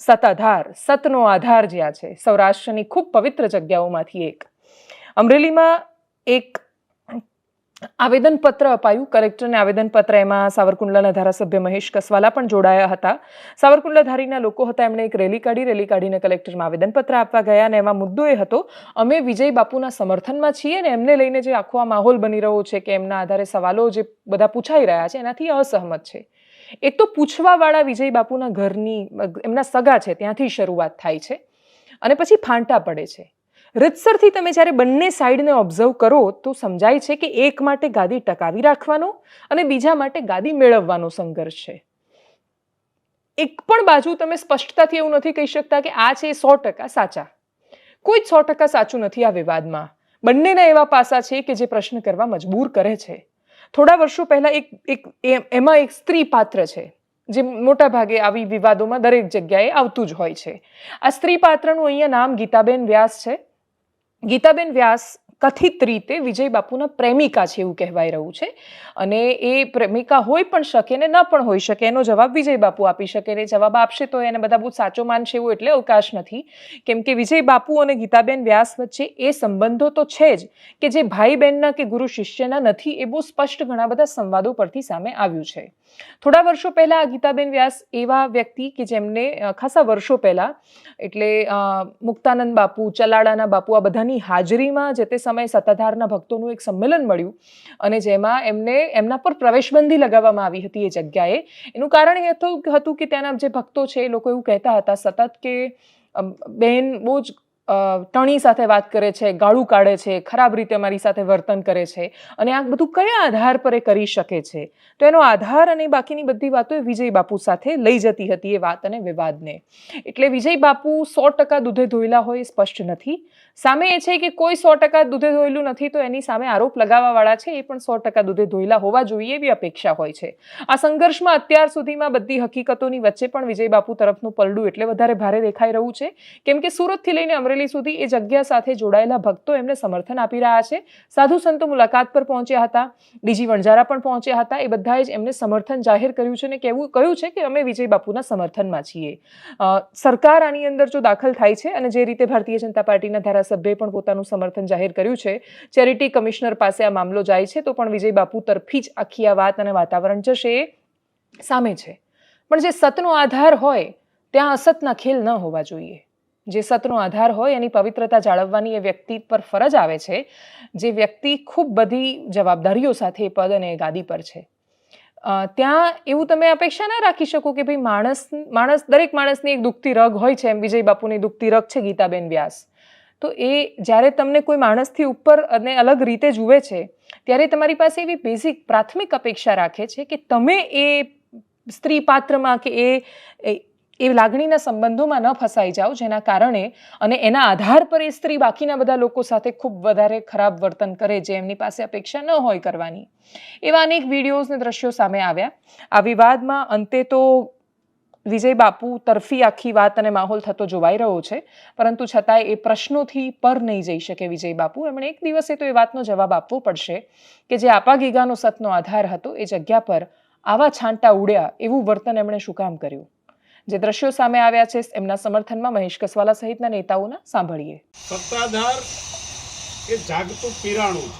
સતાધાર, સતનો આધાર જ્યાં છે. સૌરાષ્ટ્રની ખૂબ પવિત્ર જગ્યાઓમાંથી એક. અમરેલીમાં એક આવેદનપત્ર અપાયું. કલેક્ટરને આવેદનપત્ર એમાં સાવરકુંડલાના ધારાસભ્ય મહેશ કસવાલા પણ જોડાયા હતા. સાવરકુંડલાધારીના લોકો હતા, એમણે એક રેલી કાઢી. રેલી કાઢીને કલેક્ટરમાં આવેદનપત્ર આપવા ગયા અને એમાં મુદ્દો એ હતો, અમે વિજય બાપુના સમર્થનમાં છીએ અને એમને લઈને જે આખો આ માહોલ બની રહ્યો છે કે એમના આધારે સવાલો જે બધા પૂછાઈ રહ્યા છે, એનાથી અસહમત છે. એક તો પૂછવાવાળા વિજય બાપુના ઘરની, એમના સગા છે, ત્યાંથી શરૂઆત થાય છે. અને પછી ફાંટા પડે છે. રીતસરથી તમે જ્યારે બંને સાઈડને ઓબ્ઝર્વ કરો, તો સમજાય છે કે એક માટે ગાદી ટકાવી રાખવાનો અને બીજા માટે ગાદી મેળવવાનો સંઘર્ષ છે. એક પણ બાજુ તમે સ્પષ્ટતાથી એવું નથી કહી શકતા કે આ છે સો ટકા સાચા. કોઈ જ સો ટકા સાચું નથી આ વિવાદમાં. બંનેના એવા પાસા છે કે જે પ્રશ્ન કરવા મજબૂર કરે છે. થોડા વર્ષો પહેલાં એક એક એમાં એક સ્ત્રી પાત્ર છે, જે મોટા ભાગે આવી વિવાદોમાં દરેક જગ્યાએ આવતું જ હોય છે. આ સ્ત્રી પાત્રનું અહીંયા નામ ગીતાબેન વ્યાસ છે. ગીતાબેન વ્યાસ કથિત રીતે વિજય બાપુના પ્રેમિકા છે એવું કહેવાય રહ્યું છે. અને એ પ્રેમિકા હોઈ પણ શકે ને ન પણ હોઈ શકે, એનો જવાબ વિજય બાપુ આપી શકે ને જવાબ આપશે તો એને બધા બહુ સાચો માનશે એવું એટલે અવકાશ નથી. કેમ કે વિજય બાપુ અને ગીતાબેન વ્યાસ વચ્ચે એ સંબંધો તો છે જ કે જે ભાઈ બહેનના કે ગુરુ શિષ્યના નથી એ બહુ સ્પષ્ટ ઘણા બધા સંવાદો પરથી સામે આવ્યું છે. થોડા વર્ષો પહેલાં આ ગીતાબેન વ્યાસ એવા વ્યક્તિ કે જેમને ખાસા વર્ષો પહેલાં, એટલે મુક્તાનંદ બાપુ ચલાડાના બાપુ આ બધાની હાજરીમાં જે તે સમયે સત્તાધારના ભક્તોનું એક સંમેલન મળ્યું અને જેમાં એમને, એમના પર પ્રવેશબંધી લગાવવામાં આવી હતી એ જગ્યાએ. એનું કારણ એ હતું કે ત્યાંના જે ભક્તો છે એ લોકો એવું કહેતા હતા, સતત કે બેન બહુ જ ટણી સાથે વાત કરે છે, ગાળું કાઢે છે, ખરાબ રીતે મારી સાથે વર્તન કરે છે અને આ બધું કયા આધાર પર એ કરી શકે છે? તો એનો આધાર અને બાકીની બધી વાતો એ વિજય બાપુ સાથે લઈ જતી હતી એ વાત અને વિવાદને. એટલે વિજય બાપુ સો ટકા દૂધે ધોયેલા હોય એ સ્પષ્ટ નથી. સામે એ છે કે કોઈ સો ટકા દૂધે ધોયેલું નથી તો એની સામે આરોપ લગાવવાવાળા છે એ પણ સો ટકા દૂધે ધોયેલા હોવા જોઈએ એવી અપેક્ષા હોય છે. આ સંઘર્ષમાં અત્યાર સુધીમાં બધી હકીકતોની વચ્ચે પણ વિજય બાપુ તરફનું પલડું એટલે વધારે ભારે દેખાઈ રહ્યું છે. કેમ કે સુરતથી લઈને અમરેલી સુધી એ જગ્યા સાથે જોડાયેલા ભક્તો એમને સમર્થન આપી રહ્યા છે. સાધુ સંતો મુલાકાત પર પહોંચ્યા હતા. ડીજી વણઝારા પણ પહોંચ્યા હતા. એ બધાએ જ એમને સમર્થન જાહેર કર્યું છે ને કેવું કહ્યું છે કે અમે વિજય બાપુના સમર્થનમાં છીએ. સરકાર આની અંદર જો દાખલ થાય છે અને જે રીતે ભારતીય જનતા પાર્ટીના ધારાસભ્યએ પણ પોતાનું સમર્થન જાહેર કર્યું છે, ચેરિટી કમિશનર પાસે આ મામલો જાય છે, તો પણ વિજય બાપુ તરફી જ આખી આ વાત અને વાતાવરણ જશે સામે છે. પણ જે સતનો આધાર હોય, ત્યાં અસતના ખેલ ન હોવા જોઈએ. જે સતનો આધાર હોય એની પવિત્રતા જાળવવાની એ વ્યક્તિ પર ફરજ આવે છે. જે વ્યક્તિ ખૂબ બધી જવાબદારીઓ સાથે એ પદ અને ગાદી પર છે. ત્યાં એવું તમે અપેક્ષા ના રાખી શકો કે ભાઈ માણસ માણસ, દરેક માણસની એક દુખતી રગ હોય છે, એમ વિજય બાપુની દુખતી રગ છે, ગીતાબેન વ્યાસ. તો એ જ્યારે તમને કોઈ માણસથી ઉપર અને અલગ રીતે જુએ છે, ત્યારે તમારી પાસે એવી બેઝિક પ્રાથમિક અપેક્ષા રાખે છે કે તમે એ સ્ત્રી પાત્રમાં કે એ એ- લાગણીના સંબંધોમાં ન ફસાઈ જાઓ, જેના કારણે અને એના આધાર પર એ સ્ત્રી બાકીના બધા લોકો સાથે ખૂબ વધારે ખરાબ વર્તન કરે જે એમની પાસે અપેક્ષા ન હોય કરવાની. એવા અનેક વિડીયોઝ ને દ્રશ્યો સામે આવ્યા. આ વિવાદમાં અંતે તો વિજય બાપુ તરફી આખી વાત અને માહોલ થતો જોવાઈ રહ્યો છે. પરંતુ છતાંય એ પ્રશ્નોથી પર નહીં જઈ શકે વિજય બાપુ. એમણે એક દિવસે તો એ વાતનો જવાબ આપવો પડશે કે જે આપા ગીગાનો સતનો આધાર હતો, એ જગ્યા પર આવા છાંટા ઉડ્યા એવું વર્તન એમણે શું કામ કર્યું? જે દ્રશ્યો સામે આવ્યા છે, એમના સમર્થનમાં મહેશ કસવાલા સહિતના નેતાઓના સાંભળીએ. સત્તાધાર એ જાગતું પીરાણું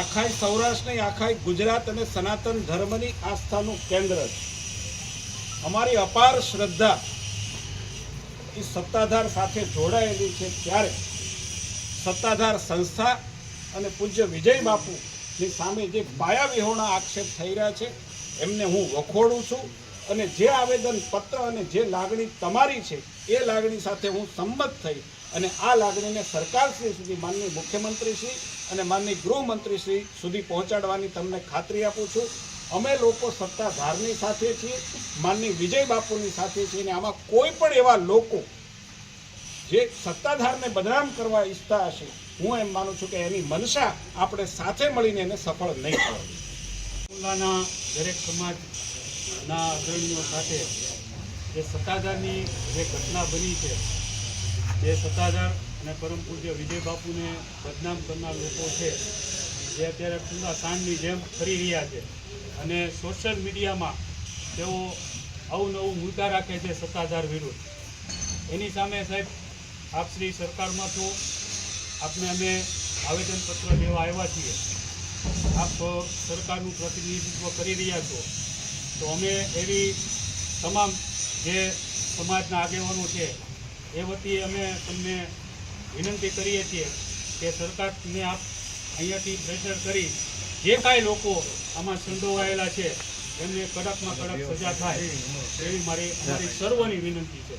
આખાય સૌરાષ્ટ્ર નહીં, આખાય ગુજરાત અને સનાતન ધર્મની આસ્થાનું કેન્દ્ર છે. અમારી અપાર શ્રદ્ધા એ સત્તાધાર સાથે જોડાયેલી છે ત્યારે સત્તાધાર સંસ્થા અને પૂજ્ય વિજય બાપુની સામે જે પાયા વિહોણા આક્ષેપ થઈ રહ્યા છે, એમને હું વખોડું છું. અને જે આવેદન પત્ર અને જે લાગણી તમારી છે, એ લાગણી સાથે હું સંમત થઈ અને આ લાગણીને સરકારશ્રી સુધી માનનીય મુખ્યમંત્રીશ્રી અને માનનીય ગૃહમંત્રીશ્રી સુધી પહોંચાડવાની તમને ખાતરી આપું છું. અમે લોકો સત્તાધારની સાથે છીએ માનની વિજય બાપુની સાથે છીએ અને આમાં કોઈ પણ એવા લોકો જે સત્તાધારને બદનામ કરવા ઈચ્છતા હશે, હું એમ માનું છું કે એની મનસા આપણે સાથે મળીને એને સફળ નહીં કરવી જિલ્લાના દરેક સમાજના અગ્રણીઓ સાથે જે સત્તાધારની જે ઘટના બની છે, જે સત્તાધાર અને પરમ પૂજ્ય વિજય બાપુને બદનામ કરનાર લોકો છે, જે અત્યારે ટૂંકા સાંજની જેમ ફરી રહ્યા છે અને સોશિયલ મીડિયામાં તેઓ અવનવું મુદ્દા રાખે છે સત્તાધાર વિરુદ્ધ. એની સામે સાહેબ, આપ શ્રી સરકારમાં તો આપને અમે આવેદનપત્ર દેવા આવ્યા છીએ. આપ સરકારનું પ્રતિનિધિત્વ કરી રહ્યા છો. તો અમે એવી તમામ જે સમાજના આગેવાનો છે, એ વતી અમે તમને વિનંતી કરીએ છીએ કે સરકારને આપ અહીંયાથી પ્રેશર કરી જે કાંઈ લોકો આમાં સંડોવાયેલા છે, એમને કડકમાં કડક સજા થાય, એવી મારી અમારી સર્વની વિનંતી છે.